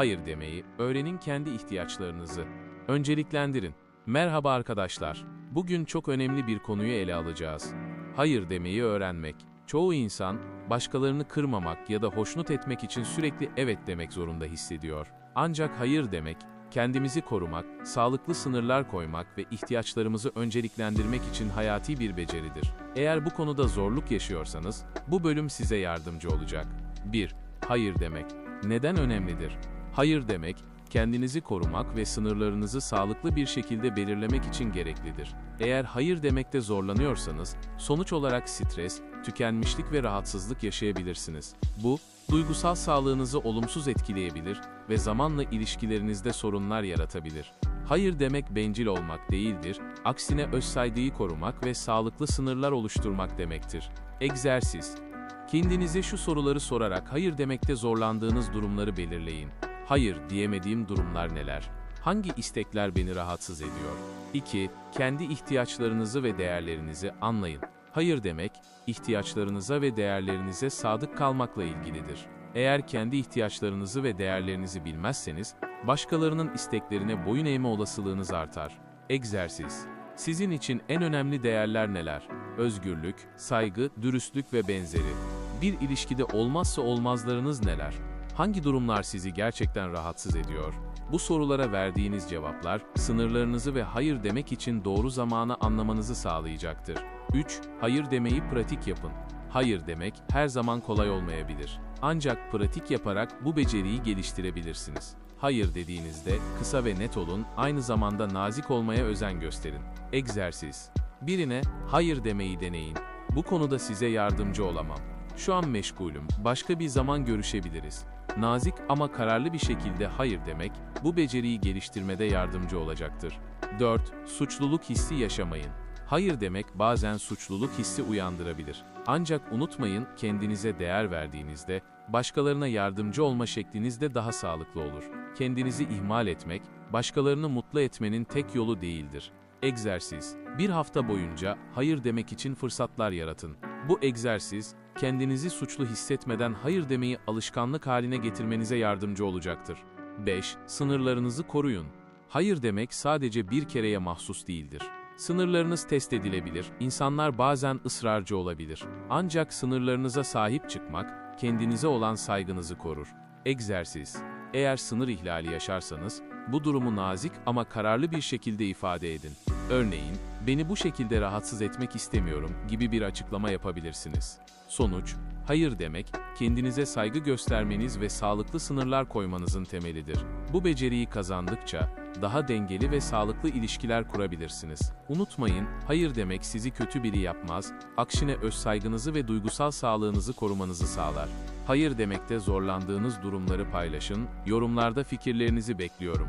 hayır demeyi, öğrenin kendi ihtiyaçlarınızı. Önceliklendirin. Merhaba arkadaşlar. Bugün çok önemli bir konuyu ele alacağız. Hayır demeyi öğrenmek. Çoğu insan, başkalarını kırmamak ya da hoşnut etmek için sürekli evet demek zorunda hissediyor. Ancak hayır demek, kendimizi korumak, sağlıklı sınırlar koymak ve ihtiyaçlarımızı önceliklendirmek için hayati bir beceridir. Eğer bu konuda zorluk yaşıyorsanız, bu bölüm size yardımcı olacak. 1. Hayır demek. Neden önemlidir? Hayır demek, kendinizi korumak ve sınırlarınızı sağlıklı bir şekilde belirlemek için gereklidir. Eğer hayır demekte zorlanıyorsanız, sonuç olarak stres, tükenmişlik ve rahatsızlık yaşayabilirsiniz. Bu, duygusal sağlığınızı olumsuz etkileyebilir ve zamanla ilişkilerinizde sorunlar yaratabilir. Hayır demek bencil olmak değildir, aksine özsaygıyı korumak ve sağlıklı sınırlar oluşturmak demektir. Egzersiz Kendinize şu soruları sorarak hayır demekte zorlandığınız durumları belirleyin. Hayır diyemediğim durumlar neler? Hangi istekler beni rahatsız ediyor? 2. Kendi ihtiyaçlarınızı ve değerlerinizi anlayın. Hayır demek, ihtiyaçlarınıza ve değerlerinize sadık kalmakla ilgilidir. Eğer kendi ihtiyaçlarınızı ve değerlerinizi bilmezseniz, başkalarının isteklerine boyun eğme olasılığınız artar. Egzersiz Sizin için en önemli değerler neler? Özgürlük, saygı, dürüstlük ve benzeri. Bir ilişkide olmazsa olmazlarınız neler? Hangi durumlar sizi gerçekten rahatsız ediyor? Bu sorulara verdiğiniz cevaplar, sınırlarınızı ve hayır demek için doğru zamanı anlamanızı sağlayacaktır. 3. Hayır demeyi pratik yapın. Hayır demek her zaman kolay olmayabilir. Ancak pratik yaparak bu beceriyi geliştirebilirsiniz. Hayır dediğinizde kısa ve net olun, aynı zamanda nazik olmaya özen gösterin. Egzersiz. Birine hayır demeyi deneyin. Bu konuda size yardımcı olamam. Şu an meşgulüm, başka bir zaman görüşebiliriz. Nazik ama kararlı bir şekilde hayır demek, bu beceriyi geliştirmede yardımcı olacaktır. 4. Suçluluk hissi yaşamayın. Hayır demek bazen suçluluk hissi uyandırabilir. Ancak unutmayın, kendinize değer verdiğinizde, başkalarına yardımcı olma şekliniz de daha sağlıklı olur. Kendinizi ihmal etmek, başkalarını mutlu etmenin tek yolu değildir. Egzersiz. Bir hafta boyunca hayır demek için fırsatlar yaratın. Bu egzersiz, kendinizi suçlu hissetmeden hayır demeyi alışkanlık haline getirmenize yardımcı olacaktır. 5. Sınırlarınızı koruyun. Hayır demek sadece bir kereye mahsus değildir. Sınırlarınız test edilebilir, insanlar bazen ısrarcı olabilir. Ancak sınırlarınıza sahip çıkmak, kendinize olan saygınızı korur. Egzersiz. Eğer sınır ihlali yaşarsanız, bu durumu nazik ama kararlı bir şekilde ifade edin. Örneğin, beni bu şekilde rahatsız etmek istemiyorum gibi bir açıklama yapabilirsiniz. Sonuç, hayır demek, kendinize saygı göstermeniz ve sağlıklı sınırlar koymanızın temelidir. Bu beceriyi kazandıkça, daha dengeli ve sağlıklı ilişkiler kurabilirsiniz. Unutmayın, hayır demek sizi kötü biri yapmaz, aksine öz saygınızı ve duygusal sağlığınızı korumanızı sağlar. Hayır demekte zorlandığınız durumları paylaşın, yorumlarda fikirlerinizi bekliyorum.